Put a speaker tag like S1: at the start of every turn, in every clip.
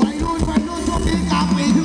S1: วัยรุ่นวัยรุ่นช่วงนี้กับงปี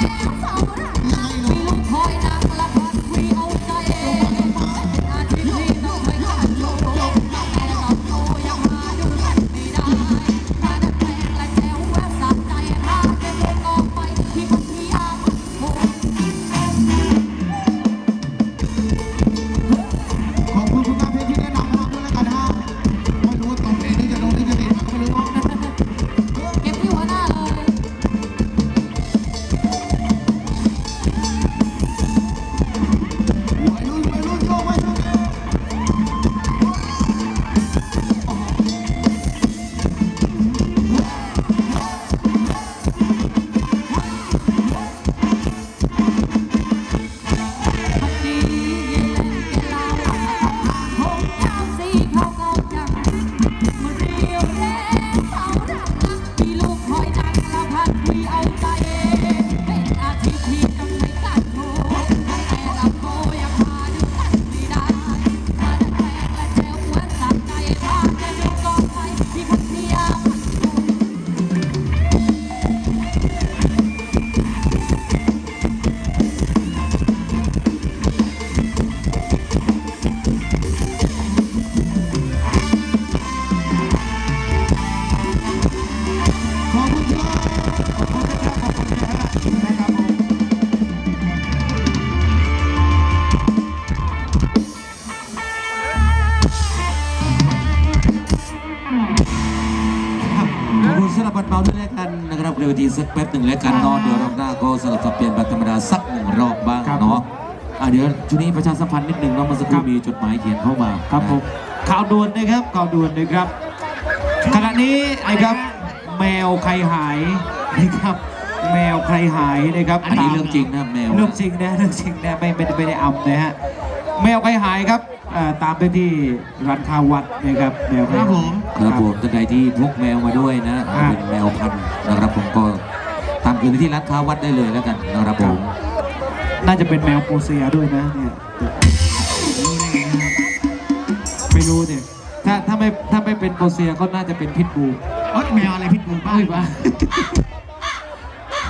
S1: 哎呀我走了。
S2: สลับบัตรเบาด้วยแล้วกันนะครับเร็วทีสักแป๊บหนึ่งแล้วกันเนาะเดี๋ยวรอบหน้าก็สลับสับเปลี่ยนบัตรธรรมดาสักหนึ่งรอบบ้าง
S3: ครับ
S2: เนาะอะเดี๋ยวช่วงนี้ประชาสัมพันธ์นิดหนึ่งเนาะเมื่อสักค
S3: ครั
S2: รู่
S3: บ
S2: มีจดหมายเขียนเข้ามา
S3: ครับผมข่าวด่วนนะครับข่าวด่วนนะครับ ขณะนี้นะครับแมวใครหายนะครับแมวใครหายนะครับ
S2: อันนี้เรื่องจริงนะครับแมว
S3: เรื่องจริงนะเรื่องจริงนะไม่ไม่ได้ไม่ได้อำนะฮะแมวใครหายครับ อ่าตามไปที่ร้านค้าวัดนะครับแมวใคร
S4: ครับผม
S2: ครับผมท่านใดที่พกแมวมาด้วยนะ
S3: ครับ
S2: เป็นแมวพันธุ์นะครับผมก็ตามคืนที่ร้านค้าวัดได้เลยแล้วกันนะครับผม
S3: น่าจะเป็นแมวโปเซียด้วยนะเนี่ย
S4: รู้ได้ไงฮะ
S3: ไม่รู้เนี่ยถ้าถ้าไม่ถ้าไม่เป็นโปเซียก็น่าจะเป็นพิทบู
S4: เอ้ยแมวอะไรพิษบูบ้า
S3: เอ้ยบ้า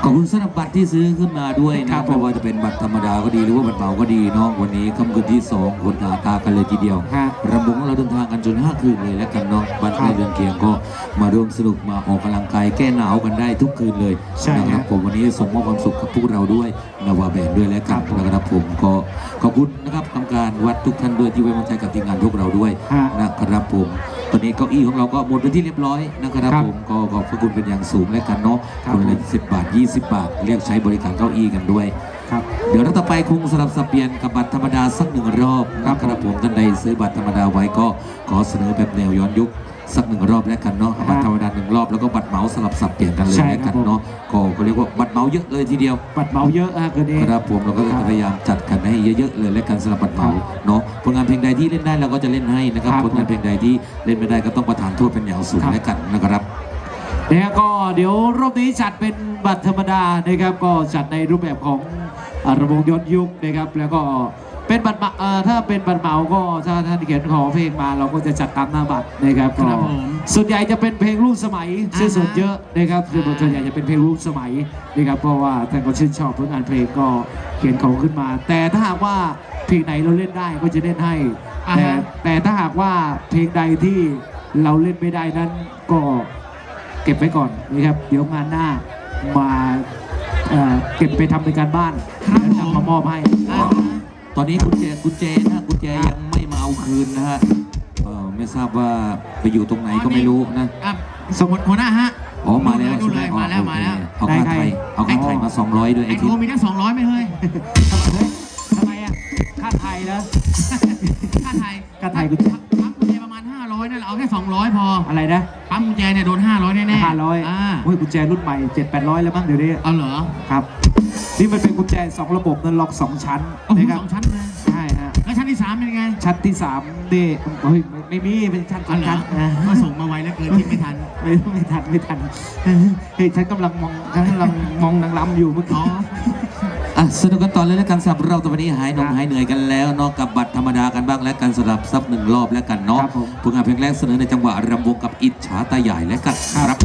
S2: ขอบคุณสำหรับบัตรที่ซื้อขึ้นมาด้วย
S3: ครั
S2: นะ
S3: บ
S2: ไม่ว่าจะเป็นบัตรธรรมดาก็ดีหรือว่าบัตรเบาก็ดีเนาะวันนี้ค่ำคืนที่สองคนตาตากันเลยทีเดียว
S3: ฮะ
S2: รำวงของเราเดินทางกันจนห้าคืนเลยแล้วกันเนาะบ้านใกล้
S3: ครับ
S2: เรือนเคียงก็มาร่วมสนุกมาออกกำลังกายแก้หนาวกันได้ทุกคืนเลย
S3: ใช่
S2: นะครับ
S3: ฮะ
S2: ผมวันนี้ส่งมอบความสุขกับพวกเราด้วยนาวาแบนด้วยแล้วกันนะครับผมก็ขอบคุณนะครับกรรมการวัดทุกท่านด้วยที่ไว้วางใจกับทีมงานพวกเราด้วย
S3: ฮะ
S2: นะครับผม ตอนนี้เก้าอี้ของเราก็หมดเป็นที่เรียบร้อยนะครับ
S3: ครับ
S2: ผมก็ขอบพระคุณเป็นอย่างสูงแล้วกันเนาะ
S3: ครับ
S2: คนละสิบบาท 20 บาท เรียกใช้บริการเก้าอี้กันด้วย
S3: ครับ
S2: เดี๋ยวเราต่อไปคงสลับสับเปลี่ยนกับบัตรธรรมดาสักหนึ่งรอบ
S3: ครับ
S2: นะครับผมท่านใดซื้อบัตรธรรมดาไว้ก็ขอเสนอแบบแนวย้อนยุค สักหนึ่งรอบแล้วกันเนาะบัตรธรรมดาหนึ่งรอบแล้วก็บัตรเหมาสลับสับเปลี่ยนกันเลย
S3: ใช่
S2: แล้ว
S3: ครั
S2: กับนเนาะก็ก็เรียกว่าบัตรเหมาเยอะเลยทีเดียว
S3: บัตรเมาเยอะอะคืนนี้
S2: ครับผมเราก็จะพยายามจัดกันให้เยอะๆเลยและกันสำหรับบัตรเหมาเนาะผลงานเพลงใดที่เล่นได้เราก็จะเล่นให้นะครับ
S3: ครับ
S2: ผลงานเพลงใดที่เล่นไม่ได้ก็ต้องประทานโทษเป็นอย่างสูง
S3: ครับ
S2: และกันนะครับ
S3: เนี่ยก็เดี๋ยวรอบนี้จัดเป็นบัตรธรรมดานะครับก็จัดในรูปแบบของอ่าระบบย้อนยุคนะครับแล้วก็ เป็นบัตรเหมาเอ่อถ้าเป็นบัตรเหมาก็ถ้าท่านเขียนขอเพลงมาเราก็จะจัดตามหน้าบัตรนะครับก็
S4: ครับผม
S3: ส่วนใหญ่จะเป็นเพลงรุ่นสมัย
S4: อ่าฮะ
S3: ซื้อส่วนเยอะนะครับส่วนส่วนใหญ่จะเป็นเพลงรุ่นสมัยนะครับเพราะว่าท่านก็ชื่นชอบผลงานเพลงก็เขียนของขึ้นมา แต่ถ้าหากว่าเพลงไหนเราเล่นได้ก็จะเล่นให้
S4: อ่า
S3: แต่
S4: ฮะ
S3: แต่ถ้าหากว่าเพลงใดที่เราเล่นไม่ได้นั้นก็เก็บไว้ก่อนนะครับเดี๋ยวงานหน้ามาเอ่อเก็บไปทำเป็นการบ้าน
S4: ครับ
S3: แล้ว
S4: ผม
S3: นำมามอบให้
S4: อ่า
S2: ต อนนี้กุญแจกุญแจนะกุญแจยังไม่มาเอาคืนนะฮะเออไม่ทราบว่าไปอยู่ตรงไหนก็ไม่รู้นะ
S4: อะสมมติหัวหน้าฮะ
S2: อ๋อมาแล้ว
S4: ดู
S2: ใช่ไหม
S4: เลย
S2: อ๋อ
S4: มาแล้ว
S2: โอ
S4: มา
S2: เค
S4: แล้ว
S2: เอาค่า
S3: ได้ใคร
S2: ไทยเอาค่าไทยมา 200 ด้วย
S4: ไอ้
S2: ไอ้
S4: โท
S2: ทิศ
S4: มีทั้งสองร้อยไหมเฮ้ย
S3: เฮ้ยทำไมอะค่าไทยแล้ว
S4: ค่าไทย
S3: ค่าไทยกุญแจ
S4: ปั๊มกุญแจประมาณ500นั่นแหละเอาแค่200พอ
S3: อะไรนะ
S4: ปั๊มกุญแจเนี่ยโดน500แน่ๆ
S3: ห้าร้อย
S4: อ่า
S3: โอ้ยกุญแจรุ่นใหม่เจ็ดแปดร้อยแล้วมั้งเดี๋ยวนี้
S4: เอาเหรอ
S3: ครับ นี่มันเป็นกุญแจสองระบบนั่นล็อกสองชั้น
S4: โอ้โห
S3: นะครับ
S4: สองชั้นเลย
S3: ใช่ฮะ
S4: แล้วชั้นที่สามเป็นไง
S3: ชั้นที่สามนี่เฮ้ยไม่ไม่มีเป็นชั้น
S4: อ๋อเหร
S3: ชั้
S4: อน
S3: นะ
S4: ก็ส่งมาไวแล้วเกินที่ไม่ทัน
S3: ไม่ไม่ทันไม่ทันเฮ้ยฉันกำลังมองฉันกำลังมองนางรำอยู่เมื่อ
S4: อ๋
S3: กี้
S4: อ
S2: อะสนุกกันต่อเลยแล้วกันสำหรับเราตอนนี้หายหนง
S3: ครับ
S2: หายเหนื่อยกันแล้วเนาะกับบัตรธรรมดากันบ้างและกันสำหรับซับหนึ่งรอบแล้วกันเนาะ
S3: ครับผม
S2: ผลงานเพลงแรกเสนอในจังหวะรำวงกับอิจฉาตาใหญ่และกันครับ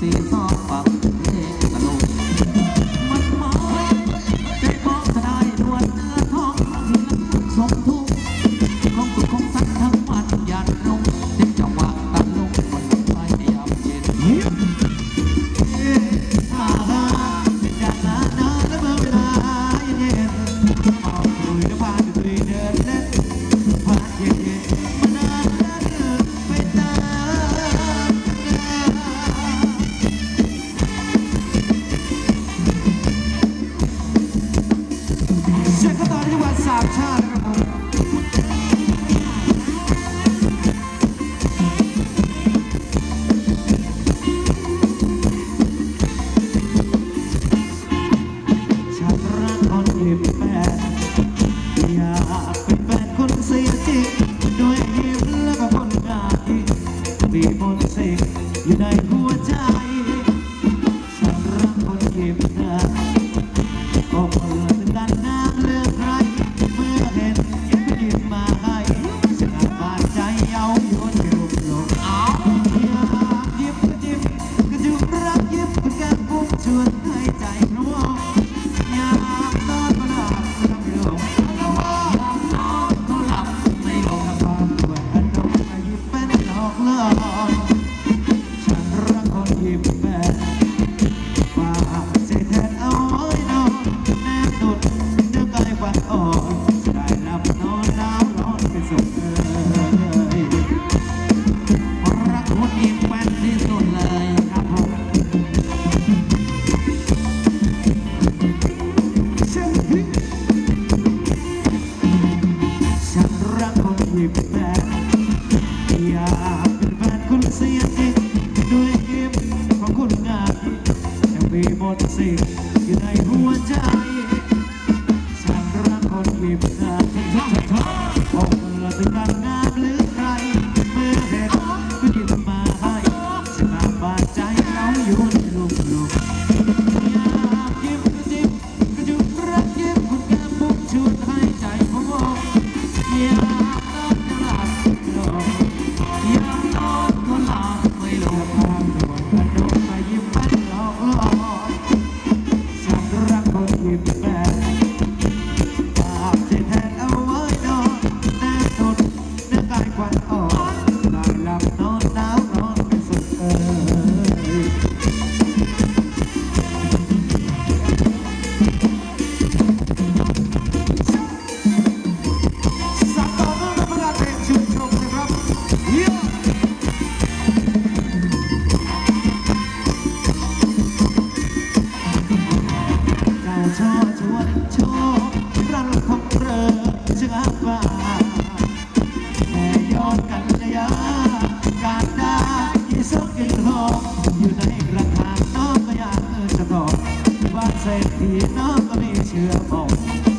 S3: ส้นขอบไปสีซองปักเพลง เศรษฐีน้องก็มีเชื่อบอก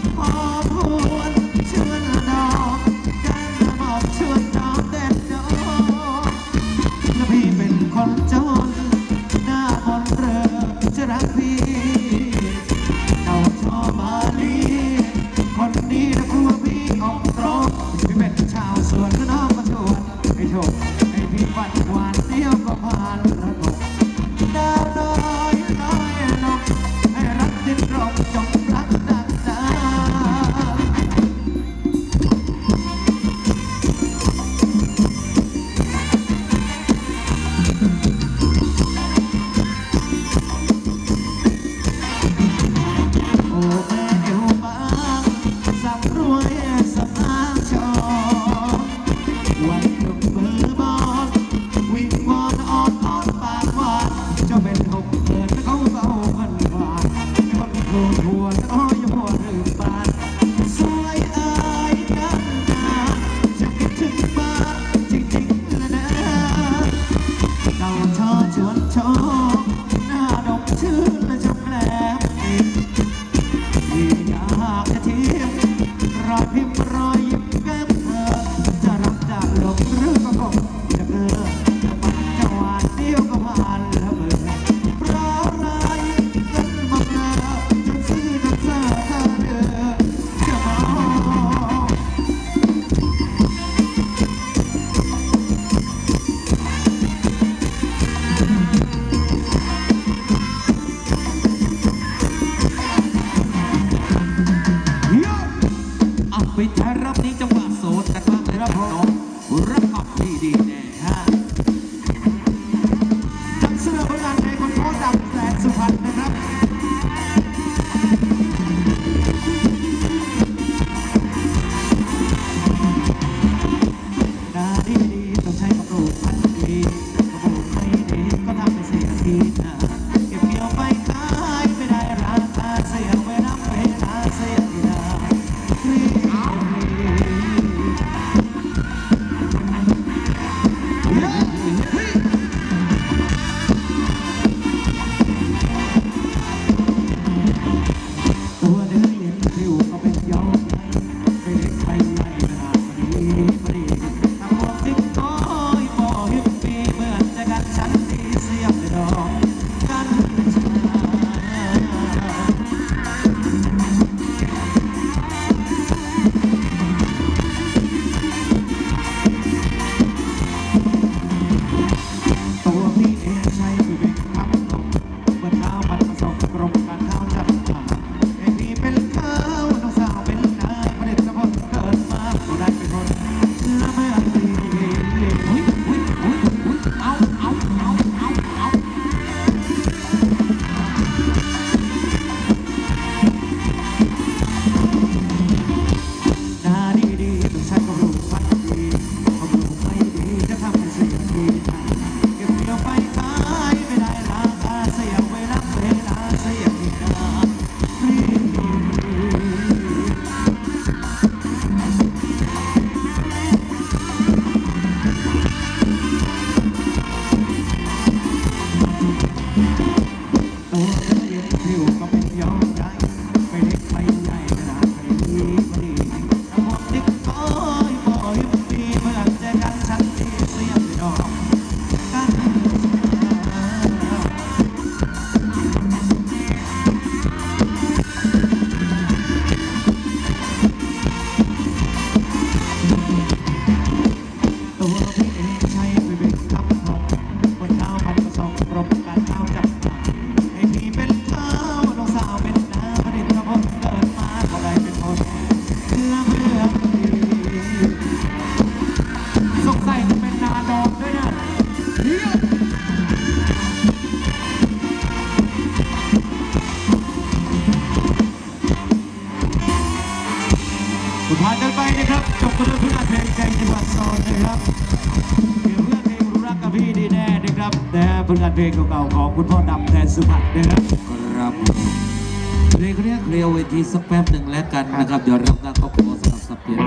S3: เพลงเก่าๆของคุณพ่อดำแทนสุพรรณนะครับ
S2: ครับเพลงเรียกเคลียร์เวทีสักแป๊บหนึ่งแล้วกันนะครับ เดี๋ยวรับงานก็ขอสลับสับเปลี่ยน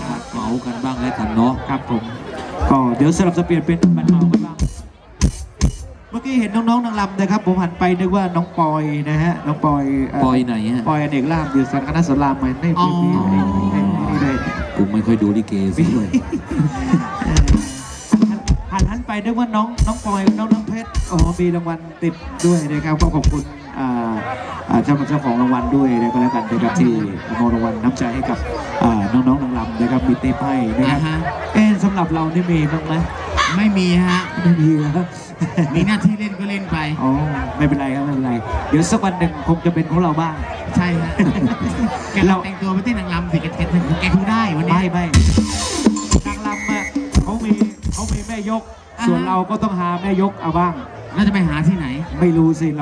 S2: ขาดเหมากันบ้างแล้วกันเนาะ
S3: ครับผมก็เดี๋ยวสลับจะเปลี่ยนเป็นบันเทากันบ้างเมื่อกี้เห็นน้องๆนางรำนะครับ ผมหันไปนึกว่าน้องปอยนะฮะน้องปอยเป
S2: อยไหนฮะ
S3: ปอยอเนกลาบอยู่สังคณะสอนรามมันไม่
S1: อ๋อ
S3: มีไม่มีไม่มีไม่มีเลย
S2: ผมไม่ค่อยดูลิเกซะด้วย
S3: หันหันไปนึกว่าน้องน้องปอยน้องน้องเพชรอ๋อมีรางวัลติดด้วยนะครับก็ขอบคุณอ่าอ่าเจ้าเจ้าของรางวัลด้วยนะก็แล้วกันนะครับที่มอบรางวัลน้ำใจให้กับอ่าน้องๆนางรำนะครับมีเต้ให้นะค
S1: อ่า
S3: รับ
S1: ฮะ
S3: เอ๊ะสำหรับเรานี่มีบ้างไหม
S1: ไม่มีฮะ
S3: ไม่มีแล้ว
S1: มีหน้าที่เล่นก็เล่นไป
S3: อ๋อไม่เป็นไรครับไม่เป็นไรเดี๋ยวสักวันหนึ่งคงจะเป็นของเราบ้าง
S1: ใช่ฮะ แกเราแต่งตัวไปเต้นนางรำสิแกแกแกคงได้วันนี้
S3: ไม่ไม่นางรำอะเขามีเขามีแม่ยก
S1: อ่าฮะ
S3: ส่วนเราก็ต้องหาแม่ยกเอาบ้าง
S1: เราจะไปหาที่ไหน
S3: ไม่รู้สิเรา